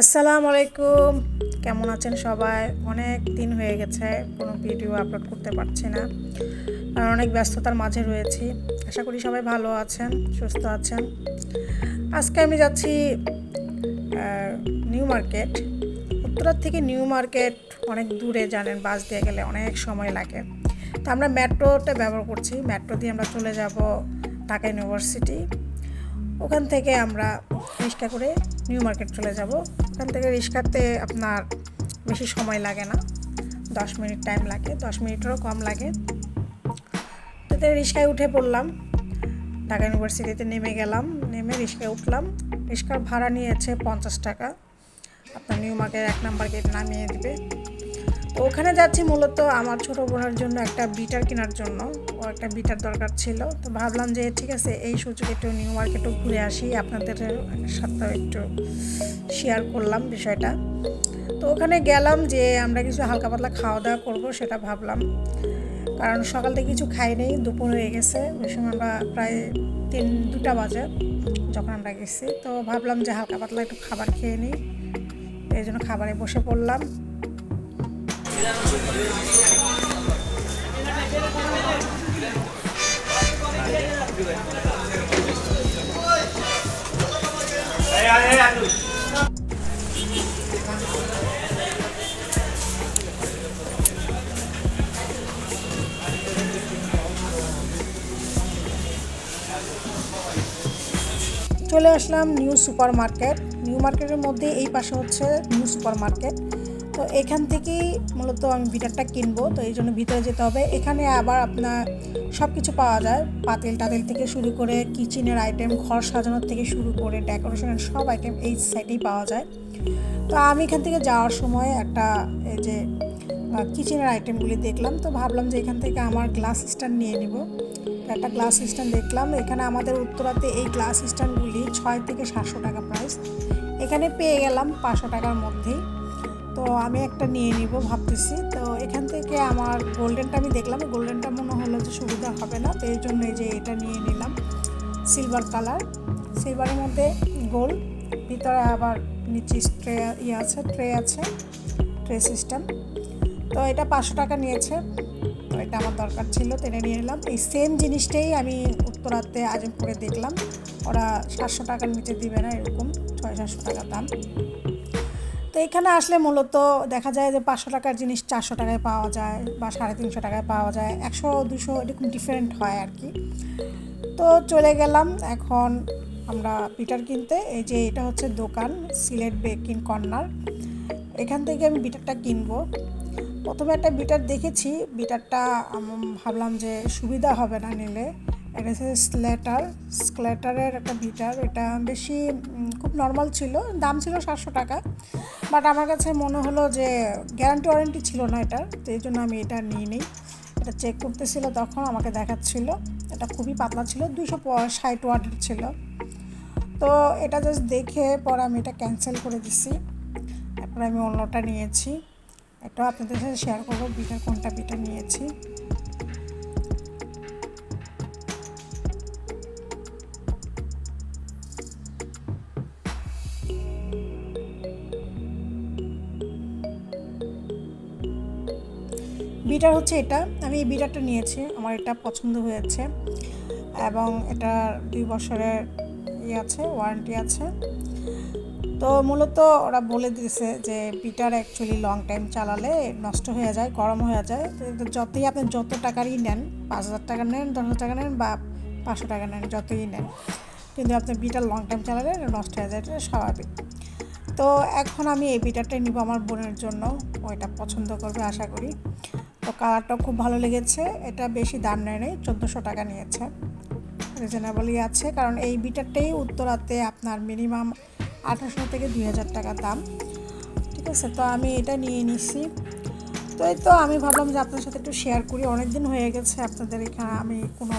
আসসালামু আলাইকুম। কেমন আছেন সবাই? অনেক দিন হয়ে গেছে, কোনো ভিডিও আপলোড করতে পারছি না। আর অনেক ব্যস্ততার মাঝে রয়েছি। আশা করি সবাই ভালো আছেন, সুস্থ আছেন। আজকে আমি যাচ্ছি নিউ মার্কেট। উত্তরার থেকে নিউ মার্কেট অনেক দূরে জানেন, বাস দিয়ে গেলে অনেক সময় লাগে। তো আমরা মেট্রোটা ব্যবহার করছি। মেট্রো দিয়ে আমরা চলে যাব ঢাকা ইউনিভার্সিটি। ওখান থেকে আমরা রিক্সা করে নিউ মার্কেট চলে যাব। ওখান থেকে রিক্সাতে আপনার বেশি সময় লাগে না। দশ মিনিট টাইম লাগে, দশ মিনিটেরও কম লাগে। তাতে রিক্সায় উঠে পড়লাম। ঢাকা ইউনিভার্সিটিতে নেমে গেলাম, নেমে রিক্সায় উঠলাম। রিক্সার ভাড়া নিয়েছে পঞ্চাশ টাকা। আপনার নিউ মার্কেট এক নাম্বার গেট নামিয়ে দিবে। ওখানে যাচ্ছি মূলত আমার ছোট বোনের জন্য একটা বিটার কেনার জন্য। ও একটা বিটার দরকার ছিল। তো ভাবলাম যে ঠিক আছে, এই সুযোগে একটু নিউ মার্কেটও ঘুরে আসি। আপনাদের সাথে একটু শেয়ার করলাম বিষয়টা। তো ওখানে গেলাম যে আমরা কিছু হালকা পাতলা খাওয়া দাওয়া করব সেটা ভাবলাম। কারণ সকাল থেকে কিছু খাই নেই, দুপুর হয়ে গেছে। ওই সময় আমরা প্রায় তিন, দুটা বাজে যখন আমরা গেছি। তো ভাবলাম যে হালকা পাতলা একটু খাবার খেয়ে নিই। এই জন্য খাবারে বসে পড়লাম। চলে আসলাম নিউ সুপার মার্কেট নিউ মার্কেটের মধ্যে এই পাশে হচ্ছে নিউ সুপার মার্কেট তো এখান থেকেই মূলত আমি বিটারটা কিনবো, তো এই জন্য ভিতরে যেতে হবে। এখানে আবার আপনার সব কিছু পাওয়া যায়, পাতিল টাতিল থেকে শুরু করে কিচেনের আইটেম, ঘর সাজানোর থেকে শুরু করে ডেকোরেশনের সব আইটেম এই সাইডেই পাওয়া যায়। তো আমি এখান থেকে যাওয়ার সময় একটা এই যে কিচেনের আইটেমগুলি দেখলাম, তো ভাবলাম যে এখান থেকে আমার গ্লাস স্ট্যান্ড নিয়ে নেব। একটা গ্লাস স্ট্যান্ড দেখলাম, এখানে আমাদের উত্তরাতে এই গ্লাস স্ট্যান্ডগুলি ছয় থেকে সাতশো টাকা প্রাইস এখানে পেয়ে গেলাম পাঁচশো টাকার মধ্যেই। আমি একটা নিয়ে নিব ভাবতেছি। তো এখান থেকে আমার গোল্ডেনটা আমি দেখলাম। গোল্ডেনটা মনে হলো যে সুবিধা হবে না, তো এই জন্য এই যে এটা নিয়ে নিলাম। Silver colour. সিলভারের মধ্যে গোল্ড, ভিতরে আবার নিচে ট্রে ইয়ে আছে, ট্রে আছে, ট্রে সিস্টেম। তো এটা পাঁচশো টাকা নিয়েছে, তো এটা আমার দরকার ছিল এটা নিয়ে নিলাম। এই সেম জিনিসটাই আমি উত্তরাতে আজমপুরে দেখলাম। ওরা সাতশো টাকার নিচে দিবে না, এরকম ছয় সাতশো টাকা দাম। তো এখানে আসলে মূলত দেখা যায় যে পাঁচশো টাকার জিনিস চারশো টাকায় পাওয়া যায় বা সাড়ে তিনশো টাকায় পাওয়া যায়, একশো, দুশো এরকম ডিফারেন্ট হয় আর কি। তো চলে গেলাম এখন আমরা পিটার কিনতে। এই যে এটা হচ্ছে দোকান, সিলেট বেকিং কর্নার এখান থেকে আমি বিটারটা কিনবো। প্রথমে একটা বিটার দেখেছি। বিটারটা ভাবলাম যে সুবিধা হবে না নিলে। এটা হচ্ছে স্লেটার স্লেটারের একটা বিটার এটা বেশি খুব নর্মাল ছিল। দাম ছিল সাতশো টাকা। বাট আমার কাছে মনে হলো যে গ্যারান্টি ওয়ারেন্টি ছিল না এটার, তো এই জন্য আমি এটা নিয়ে নিই। এটা চেক করতেছিল তখন আমাকে দেখাচ্ছিল। এটা খুবই পাতলা ছিল দুশো ষাট ওয়াটের ছিল। তো এটা জাস্ট দেখে পরে আমি এটা ক্যান্সেল করে দিছি। তারপরে আমি অন্যটা নিয়েছি। এটাও আপনাদের সাথে শেয়ার করব বিটার কোনটা বিটা নিয়েছি। বিটার হচ্ছে এটা। আমি এই বিটারটা নিয়েছি, আমার এটা পছন্দ হয়েছে এবং এটা দুই বছরের ইয়ে আছে ওয়ারেন্টি আছে। তো মূলত ওরা বলে দিয়েছে যে বিটার অ্যাকচুয়ালি লং টাইম চালালে নষ্ট হয়ে যায়, গরম হয়ে যায়। তো যতই আপনি যত টাকারই নেন, পাঁচ হাজার টাকা নেন, দশ হাজার টাকা নেন বা পাঁচশো টাকা নেন, যতই নেন, কিন্তু আপনি বিটার লং টাইম চালালে নষ্ট হয়ে যায়, এটা স্বাভাবিক। তো এখন আমি এই বিটারটাই নিব আমার বোনের জন্য, ও এটা পছন্দ করবে, আশা করি। তো কালারটাও খুব ভালো লেগেছে। এটা বেশি দাম নেয় নেই, চোদ্দোশো টাকা নিয়েছে। রিজনেবলই আছে, কারণ এই বিটারটাই উত্তরাতে আপনার মিনিমাম আঠাশো থেকে দুই হাজার টাকা দাম। ঠিক আছে, তো আমি এটা নিয়ে নিছি। তো এই তো আমি ভাবলাম যে আপনার সাথে একটু শেয়ার করি। অনেক দিন হয়ে গেছে আপনাদের এখানে আমি কোনো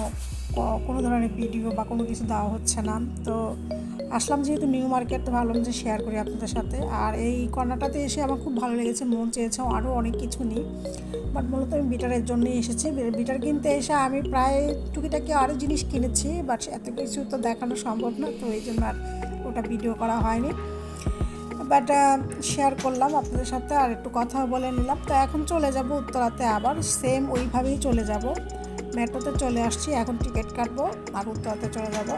কোনো ধরনের ভিডিও বা কোনো কিছু দেওয়া হচ্ছে না। তো আসলাম যেহেতু নিউ মার্কেট তো ভাবলাম যে শেয়ার করি আপনাদের সাথে। আর এই কর্নারটাতে এসে আমার খুব ভালো লেগেছে, মন চেয়েছে আরও অনেক কিছু নিই। বাট মূলত আমি বিটারের জন্যই এসেছি। বিটার কিনতে এসে আমি প্রায় টুকিটাকি আরও জিনিস কিনেছি বাট এত কিছু তো দেখানো সম্ভব না, তো এই জন্য আর ওটা ভিডিও করা হয়নি। বাট শেয়ার করলাম আপনাদের সাথে আর একটু কথা বলে নিলাম। তো এখন চলে যাব উত্তরাতে আবার সেম ওইভাবেই চলে যাব। মেট্রোতে চলে আসছি, এখন টিকিট কাটবো আর উত্তরাতে চলে যাব।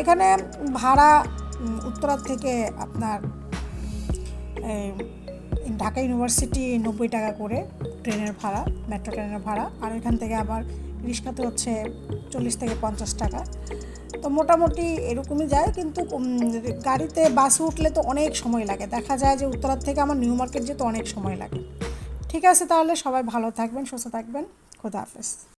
এখানে ভাড়া উত্তরার থেকে আপনার ঢাকা ইউনিভার্সিটি নব্বই টাকা করে ট্রেনের ভাড়া, মেট্রো ট্রেনের ভাড়া। আর এখান থেকে আবার রিক্সাতে হচ্ছে চল্লিশ থেকে পঞ্চাশ টাকা। তো মোটামুটি এরকমই যায়, কিন্তু গাড়িতে বাসে উঠলে তো অনেক সময় লাগে। দেখা যায় যে উত্তরার থেকে আমার নিউ মার্কেট যেতে অনেক সময় লাগে। ঠিক আছে তাহলে সবাই ভালো থাকবেন, সুস্থ থাকবেন। খোদা হাফেজ।